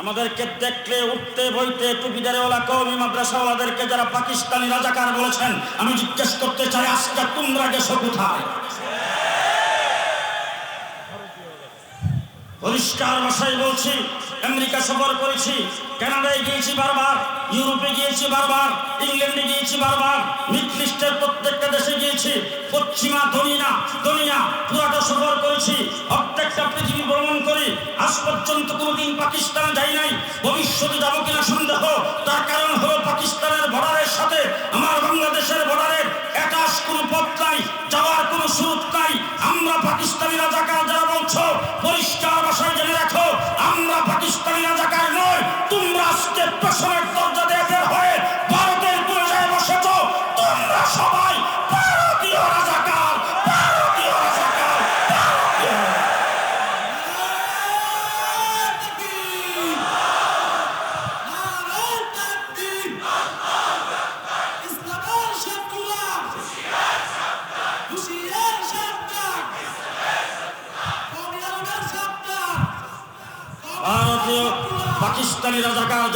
আমাদেরকে দেখলে, উঠতে, বইতে টুপিদারেওয়ালা কৌমি মাদ্রাসাওয়ালাদেরকে যারা পাকিস্তানি রাজাকার বলেছেন, আমি জিজ্ঞেস করতে চাই, আজকে তোমরা গেছো কোথায়? পরিষ্কার ভাষায় বলছি, আমেরিকা সফর করেছি, কানাডায় গিয়েছি বারবার, ইউরোপে গিয়েছি বারবার, ইংল্যান্ডে গিয়েছি বারবার, মিডল ইস্টের প্রত্যেকটা দেশে গিয়েছি, পশ্চিমা দুনিয়া দুনিয়া পুরাটা সফর করেছি প্রত্যেকটা পৃথিবী ভ্রমণ করি, আজ পর্যন্ত কোনোদিন পাকিস্তান যাই নাই, ভবিষ্যতে যাব কিনা সন্দেহ, তার কারণ হলো পাকিস্তানের বর্ডারের সাথে সুরত নাই আমরা পাকিস্তানিরা জাকার যারা বলছো, পরিষ্কার ভাষায় জেনে রাখো, আমরা পাকিস্তানিরা জাকার নয়, তোমরা আজকে পেছনের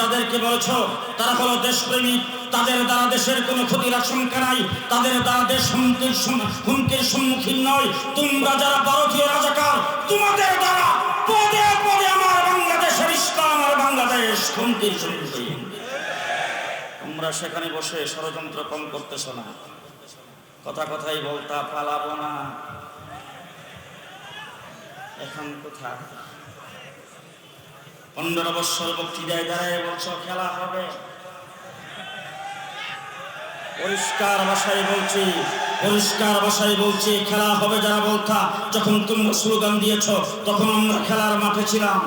যাদেরকে বলেছ, তারা হলো দেশপ্রেমিক, তাদের দ্বারা দেশের কোনো ক্ষতির আশঙ্কা নাই, তাদের দ্বারা দেশ হুমকির হুমকির সম্মুখীন নয়। তোমরা যারা ভারতীয় রাজাকার, তোমাদের দ্বারা পদে পদে আমার বাংলাদেশের ইসলাম আর বাংলাদেশ হুমকির সম্মুখীন। তোমরা সেখানে বসে ষড়যন্ত্র কম করতেছ না। কথা কথাই বলতা পালাবো না। এখন কোথায়? পনেরো বছর বক্তৃতায় দাঁড়ায় বছর খেলা হবে? পরিষ্কার ভাষায় বলছি, পরিষ্কার ভাষায় বলছি, খেলা হবে যারা বলতা। যখন তুমি স্লোগান দিয়েছ, তখন আমরা খেলার মাঠে ছিলাম।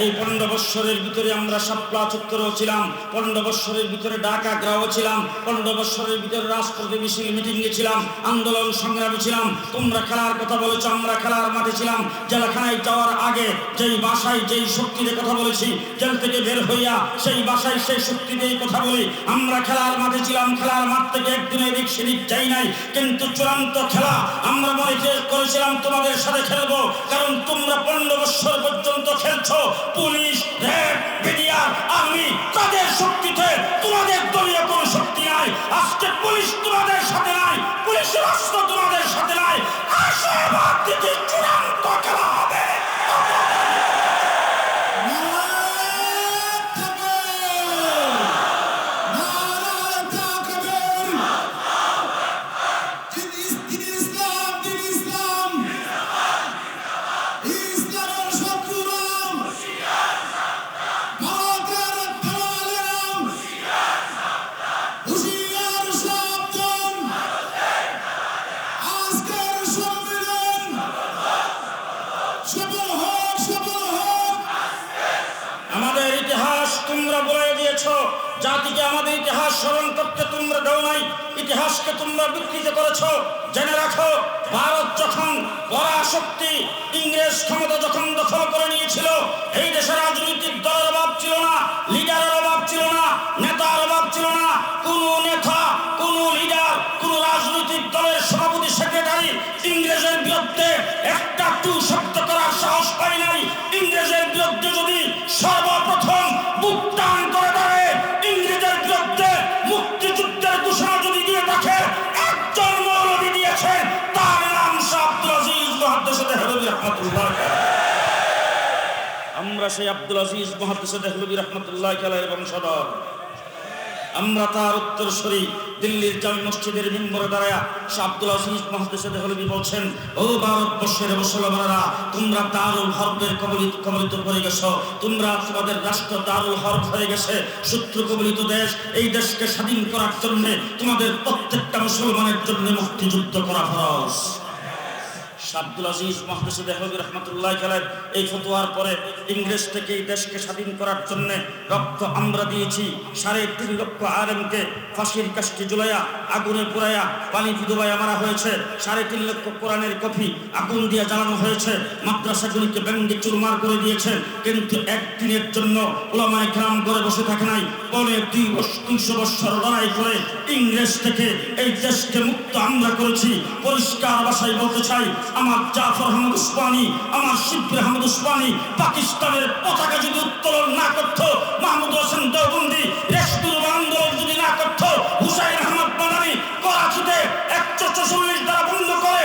এই পনেরো বৎসরের ভিতরে আমরা সাপলা চত্বরেও ছিলাম, পনেরো বৎসরের ভিতরে ঢাকা গ্রাহ ছিলাম, পনেরো বৎসরের ভিতরে রাজপথে মিছিল মিটিংয়ে ছিলাম, আন্দোলন সংগ্রামে ছিলাম, তোমরা খেলার কথা বলেছ, আমরা খেলার মাঠে ছিলাম, জেলখানায় যাওয়ার আগে যেই বাসায় যেই শক্তিতে কথা বলেছি, জেল থেকে বের হইয়া সেই বাসায় সেই শক্তি দিয়ে কথা বলি, আমরা খেলার মাঠে ছিলাম, খেলার মাঠ থেকে একদিন এদিক সেদিক যাই নাই, কিন্তু চূড়ান্ত খেলা আমরা মনে করে- করেছিলাম তোমাদের সাথে খেলব, কারণ তোমরা পনেরো বৎসর পর্যন্ত খেলছো পুলিশ, র্যাব, মিডিয়া, আর্মি, তাদের শক্তিতে তোমাদের দলীয় কোনো শক্তি নাই। আজকে পুলিশ তোমাদের সাথে নাই, পুলিশ রাষ্ট্র তোমাদের সাথে নাই। আসো এবার দিদি চূড়ান্ত খেলা। জাতিকে আমাদের ইতিহাস স্মরণ করতে তোমরা দাও নাই, ইতিহাসকে তোমরা বিকৃত করেছ। জেনে রাখো, ভারত যখন পরাশক্তি ইংরেজ ক্ষমতা যখন দখল করে নিয়েছিল, এই দেশে রাজনৈতিক দলের অভাব ছিল না, লিডারের অভাব ছিল না, নেতার অভাব ছিল না। কোন নেতা, কোন লিডার, কোন রাজনৈতিক দলের সভাপতি, সেক্রেটারি ইংরেজের বিরুদ্ধে একটা টু শব্দ করার সাহস পাই নাই। ইংরেজের বিরুদ্ধে যদি সর্বপ্রথম আমরা সেই আব্দুল আজিজ মহাদ্দেশে দেহলবী রহমতুল্লাহ খেলার বংশধর। আমরা তার উত্তরসূরি দিল্লির জামি মসজিদের মিম্বরে দাঁড়ায় শাহ আব্দুল আজিজ মহাদেশে দেহলবি বলছেন, ও ভারতবর্ষের মুসলমানেরা, তোমরা দারুল হরফের কবলিত কবলিত করে গেছো। তোমরা তোমাদের রাষ্ট্র দারুল হরফ হয়ে গেছে। শত্রু কবলিত দেশ, এই দেশকে স্বাধীন করার জন্য তোমাদের প্রত্যেকটা মুসলমানের জন্য মুক্তিযুদ্ধ করা ফরজ। শাহ আব্দুল আজিজ মহাদেশে দেহলবি রহমতুল্লাহ খেলেন এই ফতোয়ার পরে ইংরেজ থেকে এই দেশকে স্বাধীন করার জন্য রক্ত আমরা দিয়েছি। সাড়ে তিন লক্ষ আলেমকে ফাঁসির কাজটি জুলাইয়া আগুনে পুরাইয়া পানি ডুবাইয়া মারা হয়েছে। সাড়ে তিন লক্ষ কোরআনের কফি আগুন দিয়ে জ্বালানো হয়েছে। মাদ্রাসাগুলিকে ব্যঙ্গে চুরমার করে দিয়েছে। কিন্তু একদিনের জন্য ওলামায় গ্রাম করে বসে থাকে নাই। পরে দুই দুইশো বৎসর লড়াই করে ইংরেজ থেকে এই দেশকে মুক্ত আমরা করেছি। পরিষ্কার ভাষায় বলতে চাই আমার জাফর আহমদ উসমানী, আমার শিবর আহমদ উসমানী, পাকিস্তানের পতাকা যদি উত্তোলন না করত, মাহমুদ হোসেন দেওবন্দি যদি না বন্ধ করে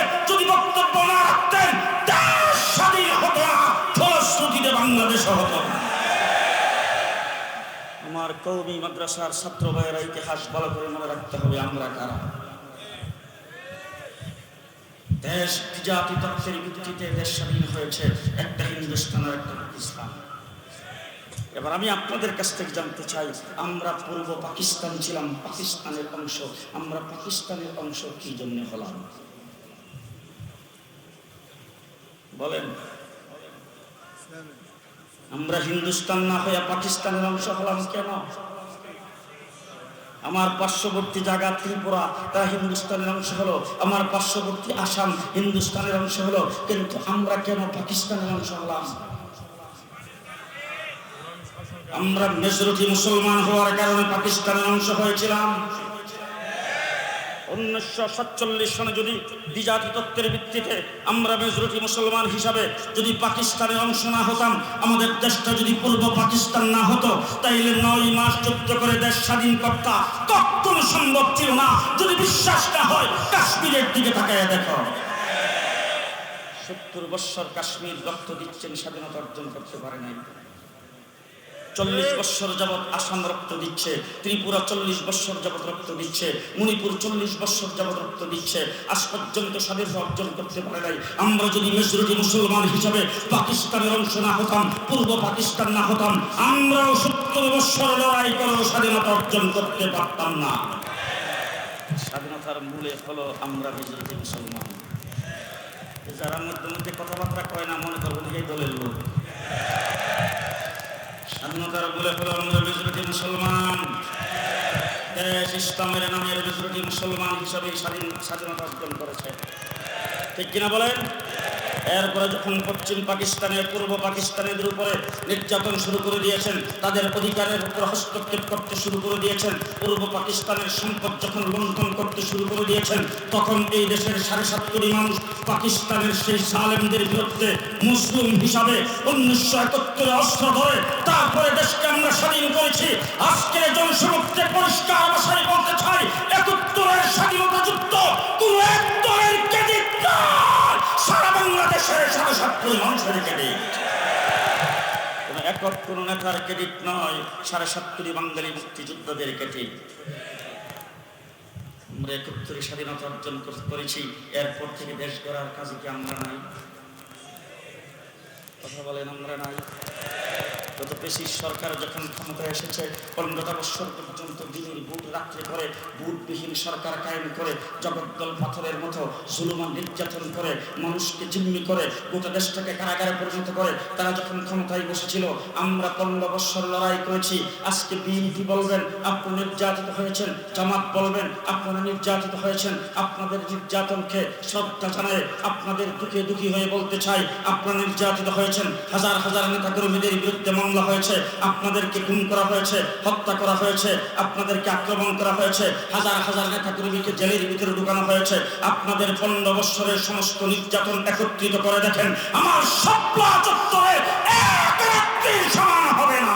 হতো। আমার কৌমি মাদ্রাসার ছাত্র ভাইয়েরা ইতিহাস ভালো করে মনে রাখতে হবে, আমরা কারা? দেশ জাতি তত্ত্বের ভিত্তিতে দেশ স্বাধীন হয়েছে, একটা হিন্দুস্তান আর একটা পাকিস্তান। এবার আমি আপনাদের কাছ থেকে জানতে চাই, আমরা পূর্ব পাকিস্তান ছিলাম, পাকিস্তানের অংশ, আমরা পাকিস্তানের অংশ কি জন্য হলাম? বলেন। আমরা হিন্দুস্তান না হয়ে পাকিস্তানের অংশ হলাম কেন? আমার পার্শ্ববর্তী জায়গা ত্রিপুরা তা হিন্দুস্তানের অংশ হলো। আমার পার্শ্ববর্তী আসাম হিন্দুস্তানের অংশ হলো। কিন্তু আমরা কেন পাকিস্তানের অংশ হলাম? আমরা মেজরিটি মুসলমান হওয়ার কারণে পাকিস্তানের অংশ হয়েছিলাম। উনিশশো সাতচল্লিশ সনে যদি দ্বিজাতি তত্ত্বের ভিত্তিতে আমরা মেজরিটি মুসলমান হিসাবে যদি পাকিস্তানের অংশ না হতাম, আমাদের দেশটা যদি পূর্ব পাকিস্তান না হতো, তাইলে নয় মাস যুদ্ধ করে দেশ স্বাধীন কর্তা কখনো সম্ভব ছিল না। যদি বিশ্বাস না হয়, কাশ্মীরের দিকে তাকায় দেখো। সত্তর বৎসর কাশ্মীর রক্ত দিচ্ছেন, স্বাধীনতা অর্জন করতে পারে নাই। চল্লিশ বৎসর যাবৎ আসাম রক্ত দিচ্ছে, ত্রিপুরা চল্লিশ বৎসর যাবৎ রক্ত দিচ্ছে, মণিপুর চল্লিশ বৎসর যাবৎ রক্ত দিচ্ছে, আজ পর্যন্ত স্বাধীনতা অর্জন করতে পারে নাই। আমরা যদি মেজরিটি মুসলমান হিসাবে পাকিস্তানের অংশ না হতাম, পূর্ব পাকিস্তান না হতাম, আমরাও সত্তর বৎসর লড়াই করেও স্বাধীনতা অর্জন করতে পারতাম না। স্বাধীনতার মূলে হলো আমরা মেজরিটি মুসলমান। যারা মধ্যে মধ্যে কথাবার্তা কয় না, মনে করবেন এই দলের লোক। স্বাধীনতার বলে হলো আমরা মেজরিটি মুসলমান। দেশ ইসলামের নামের মেজরিটি মুসলমান হিসাবে স্বাধীন স্বাধীনতা অর্জন করেছে। ঠিক কিনা বলেন? এরপরে যখন পশ্চিম পাকিস্তানের, পূর্ব পাকিস্তানের উপরে নির্যাতন শুরু করে দিয়েছেন, তাদের অধিকারের উপর হস্তক্ষেপ করতে শুরু করে দিয়েছেন, পূর্ব পাকিস্তানের সম্পদ যখন লুণ্ঠন করতে শুরু করে দিয়েছেন, তখন এই দেশের সাড়ে সাত কোটি মানুষ পাকিস্তানের সেই সালেমদের বিরুদ্ধে মুসলিম হিসাবে উনিশশো একাত্তরে অস্ত্র ধরে তারপরে দেশকে আমরা স্বাধীন করেছি। আজকে জনসমক্ষে পরিষ্কার ভাষায় বলতে চাই, একাত্তরের স্বাধীনতা যুদ্ধ কোন এক ক্রেডিট নয় সারা বাংলাদেশের সাড়ে সাত কোটি মানুষের ক্রেডিট একক কোন নেতার ক্রেডিট নয়, সাড়ে সাত বাঙালি মুক্তিযোদ্ধাদের ক্রেডিট আমরা একাত্তরে স্বাধীনতা অর্জন কর- করেছি, এরপর থেকে দেশ গড়ার কাজে কি আমরা নাই? কথা বলেন, আমরা নাই। গত পেশি সরকার যখন ক্ষমতায় এসেছে, পনেরোটা বছর পর্যন্ত দিনের বুট, রাত্রে করে বুটবিহীন সরকার কায়েম করে, জগদ্দল পাথরের মতো জুলুমান নির্যাতন করে, মানুষকে জিম্মি করে, গোটা দেশটাকে কারাগারে পরিণত করে, তারা যখন ক্ষমতায় বসেছিল, আমরা পনেরো বছর লড়াই করেছি। আজকে বিএনপি বলবেন, আপনি নির্যাতিত হয়েছেন, জামাত বলবেন, আপনারা নির্যাতিত হয়েছেন, আপনাদের নির্যাতনকে শ্রদ্ধা জানায় আপনাদের দুঃখে দুঃখী হয়ে বলতে চাই, আপনারা নির্যাতিত হয়েছেন, হাজার হাজার নেতা কর্মীদের বিরুদ্ধে মামলা হয়েছে, আপনাদেরকে খুন করা হয়েছে, হত্যা করা হয়েছে, আপনাদেরকে আক্রমণ করা হয়েছে, হাজার হাজার নেতাকর্মীকে জেলের ভিতরে ঢুকানো হয়েছে, আপনাদের পনেরো বৎসরের সমস্ত নির্যাতন একত্রিত করে দেখেন, আমার সপ্লা চত্বরে সমান হবে না।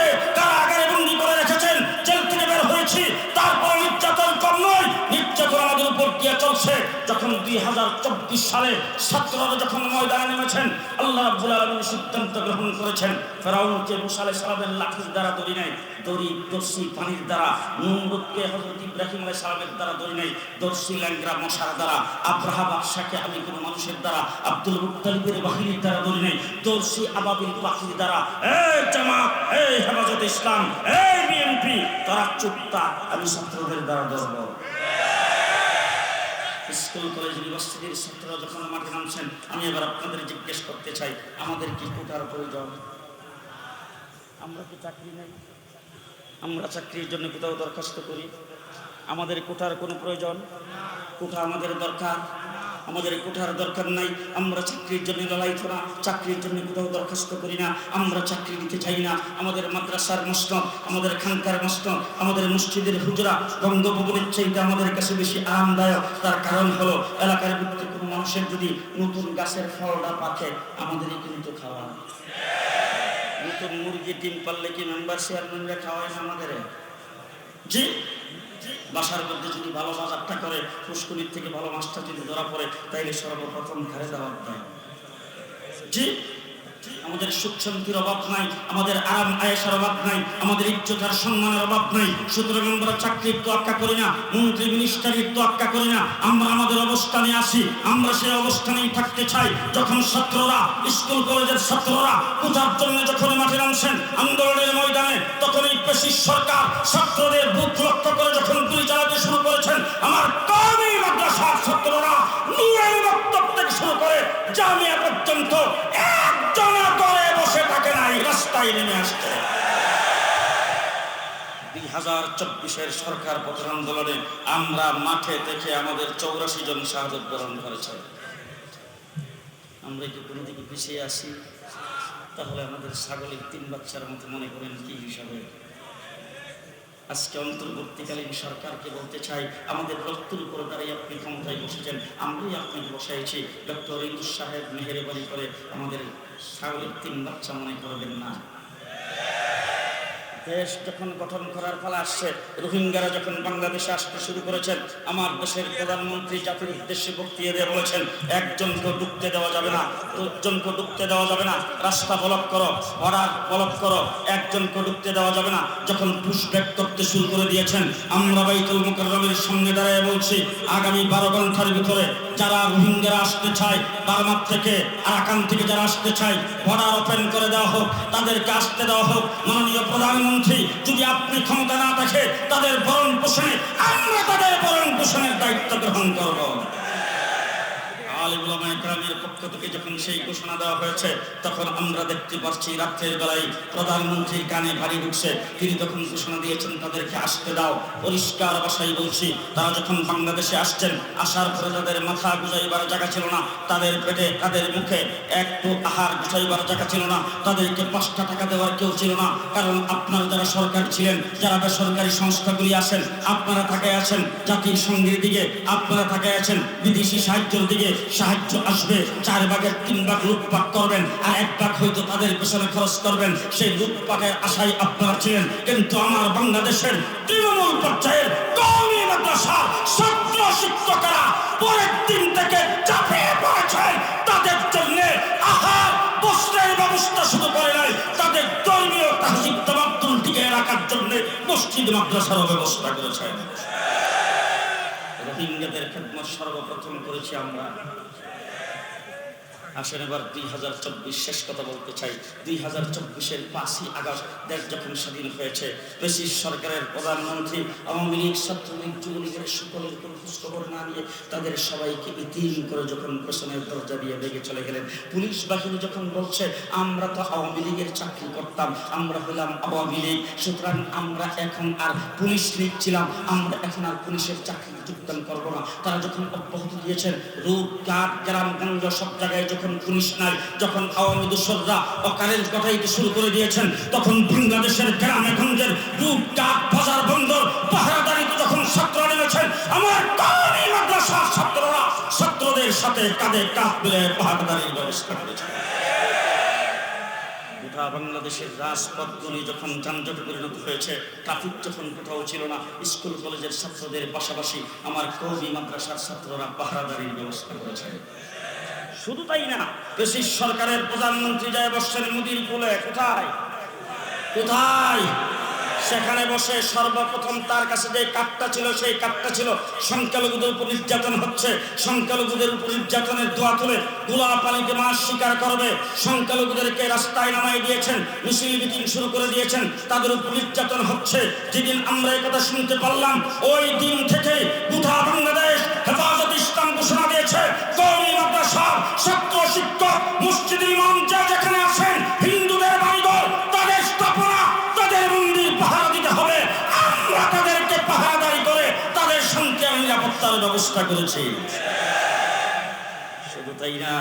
যখন দুই হাজার চব্বিশ সালে ছাত্ররা যখন ময়দানে নেমেছেন, আল্লাহ আলামিন সিদ্ধান্ত গ্রহণ করেছেন, ফেরাউনকে মুসা আলাইহিস সালামের লাঠির দ্বারা দড়ি নেয়, দড়ি দর্শি পানির দ্বারা নমরুদকে হযরত ইব্রাহিম আলাইহিস সালামের দ্বারা দড়ি নেয়, দর্শি ল্যাংরা মশার দ্বারা আব্রাহা বাদশাকে আমি কোনো মানুষের দ্বারা, আব্দুল মুত্তালিবের বাহিনীর দ্বারা দড়ি নেই দর্শি আবাবিল পাখির দ্বারা এই জামাত এই হেফাজত ইসলাম এই বিএনপি, তারা চুপতা আমি ছাত্রদের দ্বারা ধরবো স্কুল, কলেজ, ইউনিভার্সিটির ছাত্ররা যখন মাঠে নামছেন, আমি এবার আপনাদের জিজ্ঞেস করতে চাই, আমাদের কি কোটার প্রয়োজন? আমরা কি চাকরি নেই? আমরা চাকরির জন্য কোথাও দরখাস্ত করি? আমাদের কোটার কোনো প্রয়োজন? কোটা আমাদের দরকার। আমাদের কোঠার দরকার নাই, আমরা চাকরির জন্য লড়াইতো না চাকরির জন্য কোথাও দরখাস্ত করি না, আমরা চাকরি নিতে চাই না, আমাদের মাদ্রাসার মসনদ আমাদের খানকার মসনদ আমাদের মসজিদের হুজরা, বঙ্গভবনের চাইতে আমাদের কাছে বেশি আরামদায়ক, তার কারণ হলো এলাকার ভিত্তিক কোনো মানুষের যদি নতুন গাছের ফলটা পাকে, আমাদেরই কিন্তু খাওয়া নতুন মুরগি ডিম পারলে কি মেম্বার চেয়ারম্যানরা খাওয়ায় না আমাদের? জি? বাসার মধ্যে যদি ভালো বাজারটা করে, পুষ্করির থেকে ভালো মাছটা যদি ধরা পড়ে, তাইলে সর্বপ্রথম ঘরে দেওয়ার দেয় জি? আমাদের সুখ শান্তির অভাব নাই, আমাদের আরাম আয়েসার অভাব নাই, আমাদের ইজ্জতার সম্মানের অভাব নাই। সুতরাং আমরা চাকরির তো আক্কা করি না, মন্ত্রী মিনিস্টারির তো আক্কা করি না, আমরা আমাদের অবস্থানে আসি আমরা সেই অবস্থানেই থাকতে চাই। যখন ছাত্ররা, স্কুল কলেজের ছাত্ররা পূজার জন্য যখন মাঠে নামছেন, আন্দোলনের ময়দানে তখন এই পেশির সরকার ছাত্রদের বুথ লক্ষ্য করে যখন গুলি চালাতে শুরু করেছেন, আমার কমই মাদ্রাসার ছাত্ররা নুরানি বক্তব্য থেকে শুরু করে জামিয়া পর্যন্ত রাস্তায় নেমে আসছে। দুই হাজার চব্বিশের সরকার পতন আন্দোলনে আমরা মাঠে দেখে আমাদের চৌরাশি জন শাহাদত বরণ করেছে। আমরা কি কোনো দিকে পিছিয়ে আসি তাহলে আমাদের ছাগলের তিন বাচ্চার মতো মনে করেন কি হিসাবে? আজকে অন্তর্বর্তীকালীন সরকারকে বলতে চাই, আমাদের রক্তের উপরে দাঁড়িয়ে আপনি ক্ষমতায় বসেছেন, আমরাই আপনাকে বসাইছি। ডক্টর ইন্দু সাহেব মেহেরবানি করে আমাদের ছাগলের তিন বাচ্চা মনে করবেন না। দেশ যখন গঠন করার ফলে আসছে, রোহিঙ্গারা যখন বাংলাদেশে আসতে শুরু করেছেন, আমার দেশের প্রধানমন্ত্রী জাতির উদ্দেশ্যে বক্তৃতা দিয়ে বলেছেন, একজনকে ঢুকতে দেওয়া যাবে না, দুজনকে ঢুকতে দেওয়া যাবে না, রাস্তা ব্লক করো অর্ডার ব্লক করো, একজনকে ঢুকতে দেওয়া যাবে না। যখন পুষব্যাক করতে শুরু করে দিয়েছেন, আমরা বাইতুল মুকাররমের সামনে দাঁড়িয়ে বলছি, আগামী বারো ঘণ্টার ভিতরে যারা রোহিঙ্গারা আসতে চায়, বার্মার থেকে, আরাকান থেকে যারা আসতে চায় বর্ডার ওপেন করে দেওয়া হোক, তাদেরকে আসতে দেওয়া হোক, মাননীয় প্রধানমন্ত্রী যদি আপনি ক্ষমতা না দেখে তাদের ভরণ পোষণে আমরা তাদের ভরণ পোষণের দায়িত্ব গ্রহণ করব। ঘোষণা দেওয়া হয়েছে, তখন আমরা দেখতে পাচ্ছি রাত্রের বেলায় প্রধানমন্ত্রীর কানে ভারী ঢুকছে। তাদেরকে আসতে দাও, পরিষ্কার তারা যখন বাংলাদেশে আসছেন, আসার মাথা গুজাইবার জায়গা ছিল না। তাদের পেটে, তাদের মুখে একটু আহার গুছাইবার জায়গা ছিল না। তাদেরকে পাঁচটা টাকা দেওয়ার কেউ ছিল না। কারণ আপনারা যারা সরকার ছিলেন, যারা বেসরকারি সংস্থাগুলি আছেন, আপনারা থাকে আছেন জাতির সঙ্গীর দিকে, আপনারা থাকে আছেন বিদেশি সাহায্যের দিকে। সাহায্য আসবে, চার ভাগের তিন ভাগ লুটপাট করবেন, আর এক ভাগ হয়তো তাদের পেছনে খরচ করবেন। সেই লুটপাটের আশায় আপনারা ছিলেন, কিন্তু আমার বাংলাদেশের তৃণমূল পর্যায়ের কওমি মাদ্রাসার ছাত্র শিক্ষকরা পরের দিন থেকে চাপিয়ে পড়েছেন তাদের জন্য আহার, বস্ত্রের ব্যবস্থা শুধু করে নাই। তাদের ধর্মীয় তাহজিব তামাদ্দুল টিকে জন্য মসজিদ মাদ্রাসারও ব্যবস্থা করেছেন। রোহিঙ্গাদের খেদমত সর্বপ্রথম করেছি আমরা। আসেন এবার দুই হাজার চব্বিশ, শেষ কথা বলতে চাই। দুই হাজার চব্বিশের পাঁচই আগস্ট দেশ যখন স্বাধীন হয়েছে, ব্রিটিশ সরকারের প্রধানমন্ত্রী, আওয়ামী লীগ, ছাত্রলীগ, যুবলীগের সকলের কোনো খোঁজখবর না নিয়ে তাদের সবাইকে ইতিম করে যখন পেছনের দরজা দিয়ে বেগে চলে গেলেন, পুলিশ বাহিনী যখন বলছে, আমরা তো আওয়ামী লীগের চাকরি করতাম, আমরা হলাম আওয়ামী লীগ, সুতরাং আমরা এখন আর পুলিশ লীগ ছিলাম, আমরা এখন আর পুলিশের চাকরি যোগদান করব না। তারা যখন অব্যাহতি দিয়েছেন, রূপ ঘাট গ্রামগঞ্জ সব জায়গায় যখন পুলিশ নাই, যখন আওয়ামী দোসররা অকারেন্স ঘটাইতে শুরু করে দিয়েছেন, তখন বাংলাদেশের গ্রামে গঞ্জের রূপ ঘাট বাজার, বন্দর, পাহারাদারিতে যখন ছাত্র নেমেছেন, আমার কওমি মাদ্রাসার ছাত্ররা ছাত্রদের সাথে কাঁধে কাঁধ মিলে পাহারাদারির ব্যবস্থা করেছে। গোটা বাংলাদেশের রাজপথগুলি যখন যানজটে পরিণত হয়েছে, ট্রাফিক যখন কোথাও ছিল না, স্কুল, কলেজের ছাত্রদের পাশাপাশি আমার কবি মাদ্রাসার ছাত্ররা পাহারাদারির ব্যবস্থা করেছে। শুধু তাই না, ব্রিটিশ সরকারের প্রধানমন্ত্রী যায় বসছেন মুদির কোলে কোথায়? কোথায়? সেখানে বসে সর্বপ্রথম তার কাছে যে কাপটা ছিল, সেই কাপটা ছিল সংখ্যালঘুদের উপর নির্যাতন হচ্ছে। সংখ্যালঘুদের উপর নির্যাতনের দোয়া তুলে গুলা পানিতে মাছ শিকার করবে। সংখ্যালঘুদেরকে রাস্তায় নামাই দিয়েছেন, মিছিল মিটিং শুরু করে দিয়েছেন, তাদের উপর নির্যাতন হচ্ছে। যেদিন আমরা এই কথা শুনতে পারলাম, ওই দিন থেকে গোটা বাংলাদেশ হেফাজত ইসলাম ঘোষণা দিয়েছে কৌমি মাদ্রাসা, ছাত্র শিক্ষক মসজিদ ইমাম যা যেখানে আছেন ব্যবস্থা করেছি। শুধু তাই না,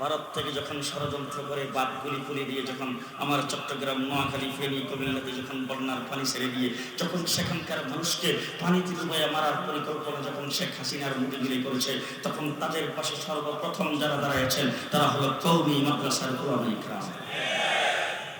ভারত থেকে যখন ষড়যন্ত্র করে বাদগুলি খুলে দিয়ে যখন আমার চট্টগ্রাম, নোয়াখালী, ফেনী, কুমিল্লাতে যখন বন্যার পানি ছেড়ে দিয়ে যখন সেখানকার মানুষকে পানিতে ডুবাইয়া মারার পরিকল্পনা যখন শেখ হাসিনার মুখে করেছে, তখন তাদের পাশে সর্বপ্রথম যারা দাঁড়াইছেন তারা হলো কৌমি মাদ্রাসার কোরআন ইকরাম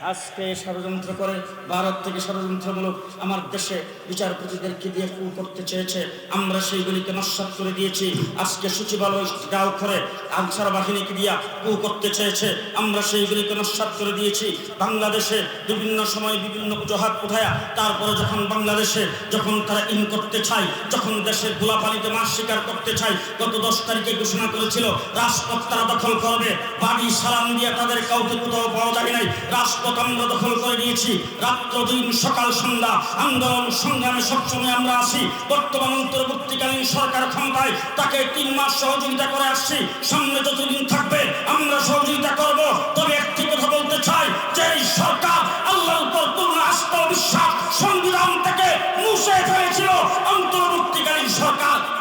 আজকে ষড়যন্ত্র করে ভারত থেকে ষড়যন্ত্রমূলক আমার দেশে বিচারপতিদেরকে দিয়ে কু করতে চেয়েছে? আমরা সেইগুলিকে নস্বাত করে দিয়েছি। আজকে সচিবালয় গাও করে আনসার বাহিনীকে দিয়া কু করতে চেয়েছে। আমরা সেইগুলিকে নস্বাত করে দিয়েছি। বাংলাদেশে বিভিন্ন সময় বিভিন্ন অজুহাত উঠায়া তারপরে যখন বাংলাদেশে যখন তারা ইন করতে চায়, যখন দেশের গোলাপানিতে মাছ শিকার করতে চায়, গত দশ তারিখে ঘোষণা করেছিল, রাজপথ তারা দখল করবে। বাড়ি সালাম দিয়ে তাদের কাউকে কোথাও পাওয়া যায় নাই। রাজপথ আমরা দখল করে নিয়েছি। রাত্র, দিন, সকাল, সন্ধ্যা, আন্দোলন, সংগ্রামে সবসময় আমরা আসি বর্তমান অন্তর্বর্তীকালীন সরকার ক্ষমতায় তাকে তিন মাস সহযোগিতা করে আসছি। সামনে যতদিন থাকবে আমরা সহযোগিতা করব। তবে একটি কথা বলতে চাই, যে সরকার আল্লাহর উপর পূর্ণ আস্থা বিশ্বাস, সংবিধান থেকে মুছে ফেলেছিল।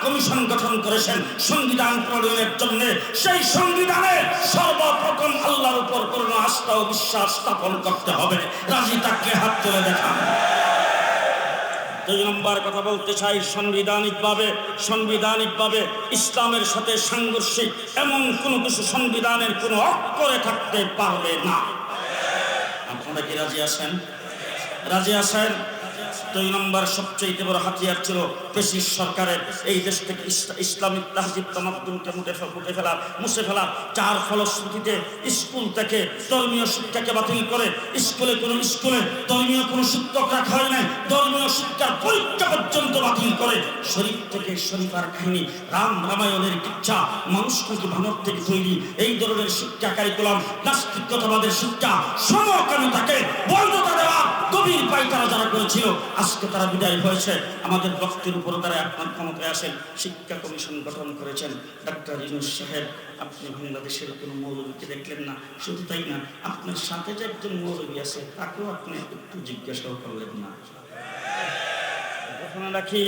কমিশন গঠন করেছেন সংবিধান প্রণয়নের জন্য। সেই সংবিধানে সর্বপ্রথম আল্লাহর উপর পূর্ণ আস্থা ও বিশ্বাস স্থাপন করতে হবে। রাজি তাকে হাত তুলে দেখান। দুই নম্বর কথা বলতে চাই, সাংবিধানিকভাবে সাংবিধানিকভাবে ইসলামের সাথে সাংঘর্ষিক এমন কোনো কিছু সংবিধানের কোনো অক্ষরে থাকতে পারবে না। আপনারা কি রাজি আছেন? রাজি আছেন? দুই নম্বর সবচেয়ে বড় হাতিয়ার ছিল ব্রিটিশ সরকারের। এই দেশ থেকে ইসলামিক তাহজিব তামাদ্দুনকে মুটে মুটে ফেলা মুছে ফেলা। যার ফলশ্রুতিতে স্কুল থেকে ধর্মীয় শিক্ষাকে বাতিল করে স্কুলে কোনো স্কুলে ধর্মীয় কোনো শিক্ষক রাখা হয় নাই, ধর্মীয় শিক্ষার পরীক্ষা পর্যন্ত বাতিল করে শরীফ থেকে শরীফার কাহিনী, রাম রামায়ণের ইচ্ছা মানুষকে ভানর থেকে তৈরি। এই ধরনের শিক্ষা কারিকুলাম নাস্তিকতাবাদের শিক্ষা, সমকামিতাকে বৈধতা দেওয়া গভীর পাইতারা যারা করেছিল আজকে তারা বিদায় হয়েছে। আমাদের রক্তের উপর তারা আপনার ক্ষমতায় আসেন। শিক্ষা কমিশন গঠন করেছেন। ডাক্তার ইউনুস সাহেব, আপনি বাংলাদেশের কোনো মৌলবীকে দেখলেন না? শুধু তাই না, আপনার সাথে যে একজন মৌলবী আছে, তাকেও আপনি একটু জিজ্ঞাসাও করলেন না। রাখি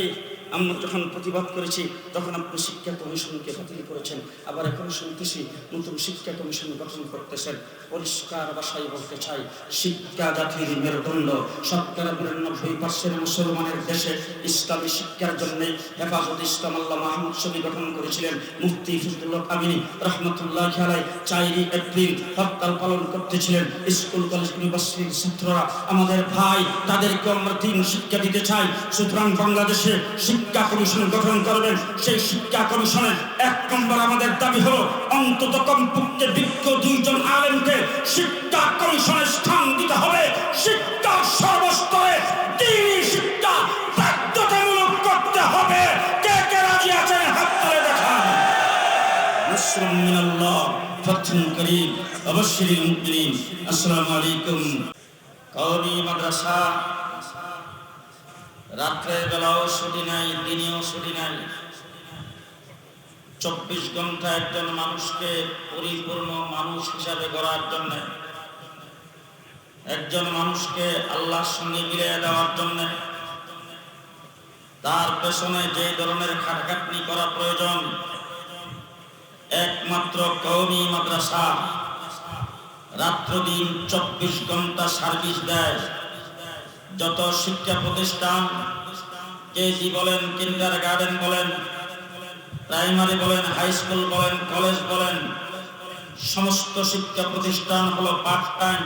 আমরা যখন প্রতিবাদ করেছি, তখন আপনি শিক্ষা কমিশনকে বাতিল করেছেন। আবার এখন শুনতেছি নতুন শিক্ষা কমিশন গঠন করতেছেন। পরিষ্কার ভাষায় বলতে চাই, শিক্ষা জাতির মেরুদণ্ড শতকরা বিরানব্বই পার্সেন্ট মুসলমানের দেশে ইসলামী শিক্ষার জন্য হেফাজত ইসলাম আল্লাহ মাহমুদ ছবি গঠন করেছিলেন মুফতি ফিজুল্লাহ কামিনী রহমতুল্লাহ খেলায় চাইরি এপ্রিল হরতাল পালন করতেছিলেন স্কুল, কলেজ, ইউনিভার্সিটির ছাত্ররা। আমাদের ভাই, তাদেরকে আমরা তিন শিক্ষা দিতে চাই। সুতরাং বাংলাদেশে শিক্ষা শিক্ষা কমিশন গঠন করবেন, সেই শিক্ষা কমিশনের এক নম্বর আমাদের দাবি হলো, অন্তত কমপক্ষে বিজ্ঞ দুইজন আলেমকে শিক্ষা কমিশনের স্থান দিতে হবে। শিক্ষা সর্বস্তরে অবশ্যই আসসালামু আলাইকুম। কওমি মাদ্রাসা রাত্রের বেলাও ছুটি নাই, দিনেও ছুটি নাই। চব্বিশ ঘণ্টা একজন মানুষকে পরিপূর্ণ মানুষ হিসাবে গড়ার জন্য, একজন মানুষকে আল্লাহর সঙ্গে মিলিয়ে দেওয়ার জন্য, তার পেছনে যে ধরনের খাটখাটনি করা প্রয়োজন, একমাত্র কৌমি মাদ্রাসা রাত্র দিন চব্বিশ ঘণ্টা সার্ভিস দেয়। যত শিক্ষা প্রতিষ্ঠান কেজি বলেন কিন্ডার গার্ডেন বলেন প্রাইমারি বলেন হাই স্কুল বলেন কলেজ বলেন, সমস্ত শিক্ষা প্রতিষ্ঠান হলো পার্ট টাইম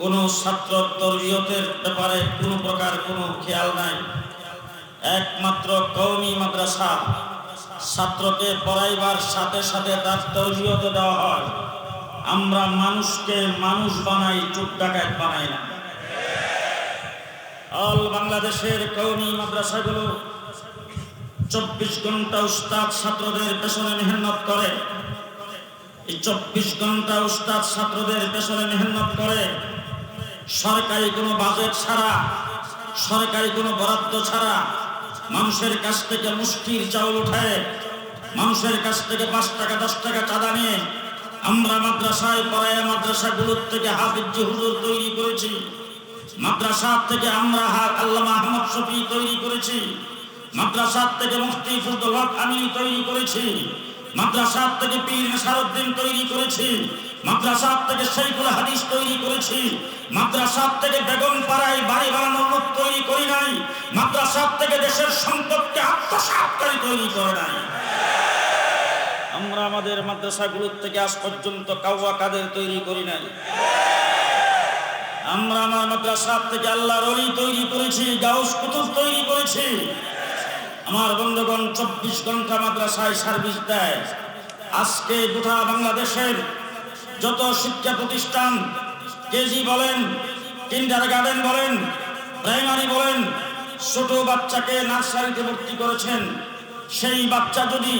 কোনো ছাত্র তরবিয়তের ব্যাপারে কোনো প্রকার কোনো খেয়াল নাই। একমাত্র কওমি মাদ্রাসা, ছাত্রকে পড়াইবার সাথে সাথে তার তরবিয়ত দেওয়া হয়। আমরা মানুষকে মানুষ বানাই, চুপ ডাকাত বানাই না। অল বাংলাদেশের কওমি মাদ্রাসাগুলো চব্বিশ ঘণ্টা উস্তাদ ছাত্রদের পেছনে মেহনত করে। এই চব্বিশ ঘণ্টা উস্তাদ ছাত্রদের পেছনে মেহনত করে। সরকারি কোনো বাজেট ছাড়া, সরকারি কোনো বরাদ্দ ছাড়া মানুষের কাছ থেকে মুষ্টির চাউল উঠায় মানুষের কাছ থেকে পাঁচ টাকা, দশ টাকা চাঁদা নিয়ে আমরা মাদ্রাসায়, পড়ায় মাদ্রাসাগুলোর থেকে হাফিজি হুজুর তৈরি করেছি। মাদ্রাসা থেকে আমরা আল্লামা আহমদ শফি তৈরি করেছি। মাদ্রাসার থেকে মুফতি ফজলুল হক আমি তৈরি করেছি। মাদ্রাসার থেকে পীর নেসারউদ্দিন তৈরি করেছি। মাদ্রাসার থেকে শৈখুল হাদিস তৈরি করেছি। মাদ্রাসার থেকে বেগম পাড়ায় বাড়ি বানানোর লোক তৈরি করি নাই। মাদ্রাসার থেকে দেশের সম্পদকে আত্মসাৎকারী তৈরি করে নাই। আমরা আমাদের মাদ্রাসাগুলোর থেকে আজ পর্যন্ত কাউয়া কাদের তৈরি করি নাই। আমরা আমার মাদ্রাসা থেকে আল্লাহর অলি তৈরি করেছি, গাউস কুতুব তৈরি করেছি। আমার বন্ধুগণ চব্বিশ ঘণ্টা মাদ্রাসায় সার্ভিস দেয়। আজকে গোটা বাংলাদেশের যত শিক্ষা প্রতিষ্ঠান, কেজি বলেন কিন্ডার গার্ডেন বলেন প্রাইমারি বলেন, ছোট বাচ্চাকে নার্সারিতে ভর্তি করেছেন। সেই বাচ্চা যদি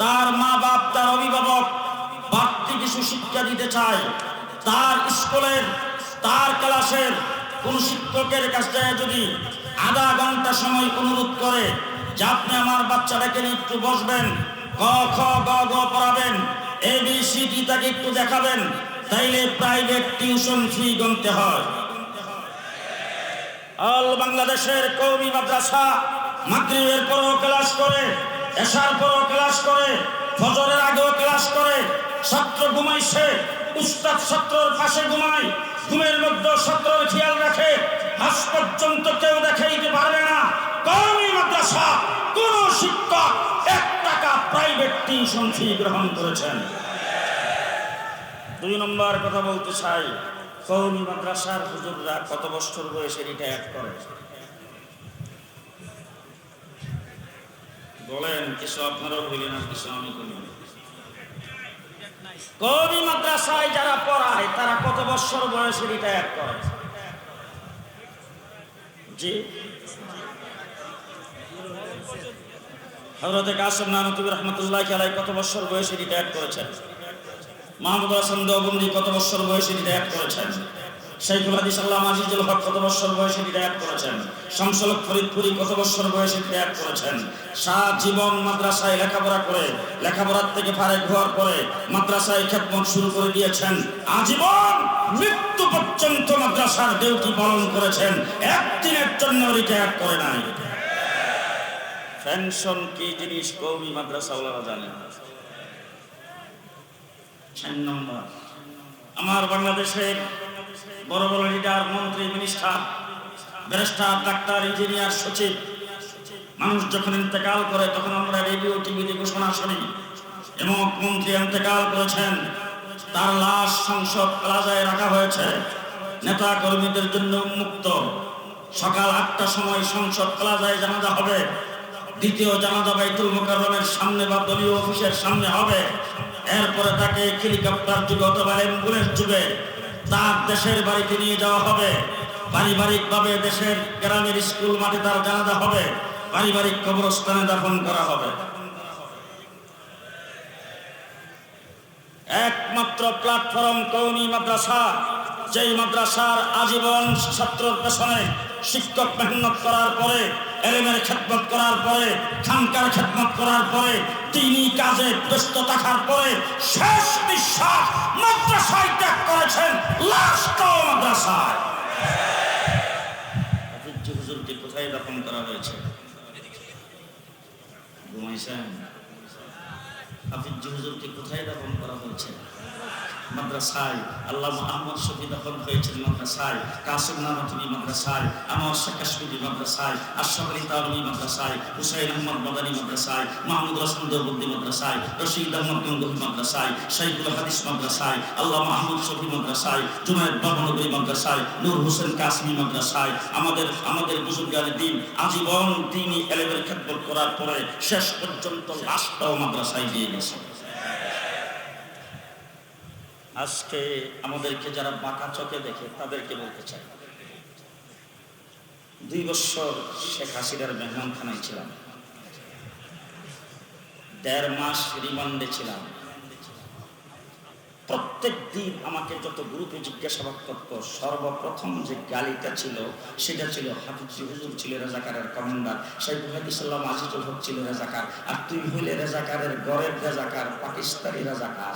তার মা বাপ, তার অভিভাবক বাড়তি কিছু শিক্ষা দিতে চায়, তার স্কুলের তার ক্লাসের কোন শিক্ষকের কাছে যদি আধা ঘণ্টা সময় অনুরোধ করে যে আপনি আমার বাচ্চাটাকে নিয়ে একটু বসবেন ক খ, গ গ পড়াবেন, এ, বি, সি, ডি তাকে একটু দেখাবেন, তাইলে প্রাইভেট টিউশন ফি গুনতে হয়। অল বাংলাদেশের কৌমি মাদ্রাসা মাগরিবের পরও ক্লাস করে, এশার পরও ক্লাস করে, ফজরের আগেও ক্লাস করে, ছাত্র ঘুমাইছে, উস্তাদ ছাত্রর পাশে ঘুমায় ঘুমের মধ্যে ছাত্রর খেয়াল রাখে। আজ পর্যন্ত কেউ দেখাইতে পারবে না। কৌমি মাদ্রাসা, কোন শিক্ষক এক টাকা প্রাইভেট টিউশন ফি গ্রহণ করেছেন। দুই নম্বর কথা বলতে চাই কৌমি মাদ্রাসার হুজুররা কত বছর বয়সে রিটায়ার করে? বলেন, কিছু আপনারাও বললেন আর কিছু আমি বলি কৌমি মাদ্রাসায় যারা পড়ায়, তারা কত বছর বয়সে রিটায়ার করে? জি। হজরত কাসম নানতুবি রহমতুল্লাহ আলাই কত বছর বয়সে রিটায়ার করেছেন? মাহমুদ হাসান দেওবন্দি কত বছর বয়সে রিটায়ার করেছেন? শাইখুল হাদিস কত বছর বয়সে রিটায়ার করেছেন? শামসুল ফরিদপুরি কত বছর বয়সে রিটায়ার করেছেন? সারা জীবন মাদ্রাসায় লেখাপড়া করে, লেখাপড়ার থেকে ফারেক হওয়ার পরে মাদ্রাসায় খেদমত শুরু করে দিয়েছেন। আজীবন মৃত্যু পর্যন্ত মাদ্রাসার ডিউটি পালন করেছেন। একদিনের জন্য রিটায়ার করে নাই। পেনশন কি জিনিস কৌমি জানেন নম্বর। আমার বাংলাদেশের বড় বড় লিডার মন্ত্রী মিনিস্টার ব্যারিস্টার ডাক্তার ইঞ্জিনিয়ার সচিব। মানুষ যখন ইন্তেকাল করে, তখন আমরা রেডিও টিভিতে ঘোষণা শুনি। এবং মন্ত্রী ইন্তেকাল করেছেন, তার লাশ সংসদ প্লাজায় রাখা হয়েছে। নেতা কর্মীদের জন্য উন্মুক্ত। সকাল আটটার সময় সংসদ প্লাজায় জানাজা হবে। দ্বিতীয় জানাজা বাইতুল মোকাররমের সামনে বা দলীয় অফিসের সামনে হবে। এরপরে তাকে হেলিকপ্টার যুগে অথবা অ্যাম্বুলেন্স যুগে তার দেশের বাড়িতে নিয়ে যাওয়া হবে। পারিবারিক ভাবে দেশের গ্রামের স্কুল মাঠে তার জানাজা হবে। পারিবারিক কবরস্থানে দাফন করা হবে। একমাত্র প্ল্যাটফর্ম কৌমি মাদ্রাসা, যেই মাদ্রাসার আজীবন ছাত্রর পেছনে শিক্ষক মেহনত করার পরে, এলেমের খেদমত করার পরে, খানকার খেদমত করার পরে, তিনি কাজে ব্যস্ত থাকার পরে শেষ নিঃশ্বাস মাদ্রাসায় ত্যাগ করেছেন লাস্ট মাদ্রাসায়। হুজুরকে কোথায় দাফন করা হয়েছে? ঘুমাইছেন? হাফিজ হুজুরকে কোথায় দাফন করা হয়েছে? মাদ্রাসায়, আল্লাহ আহমদ শফি দখল হয়েছেন মাদ্রাসায়, কাসিম নামাতুবি মাদ্রাসায় আমার শেখ কাশ্মীরি মাদ্রাসায়, আশরাফ তালমি মাদ্রাসায়, হুসাইন আহমদ মাদানী মাদ্রাসায়, মাহমুদ হাসান দেওবন্দি মাদ্রাসায়, রশিদ আহমদ গঙ্গোহী মাদ্রাসায়, শাইখুল হাদিস মাদ্রাসায়, আল্লাহ মাহমুদ শফি মাদ্রাসায়, জুনায়দ বাবনগরী মাদ্রাসায়, নূর হোসেন কাসমি মাদ্রাসায়, আমাদের আমাদের বুজুর্গার দিন, আজীবন তিনি এলেমের খেদমত করার পরে শেষ পর্যন্ত লাশটাও মাদ্রাসায় দিয়ে গেছে আজকে আমাদেরকে যারা বাঁকা চোখে দেখে তাদেরকে বলতে চাই। দুই বছর শেখ হাসিনার মেহমানখানায় ছিলাম। দেড় মাস রিমান্ডে ছিলাম। প্রত্যেক দিন আমাকে যত গ্রুপে জিজ্ঞাসাবাদ করত, সর্বপ্রথম যে গালিটা ছিল সেটা ছিল, হাফিজি হুজুর ছিল রেজাকারের কমান্ডার হাদিস সাল্লাম আজিজুল হক ছিল রেজাকার, আর তুই হইলে রেজাকারের গড়ের রেজাকার, পাকিস্তানি রেজাকার।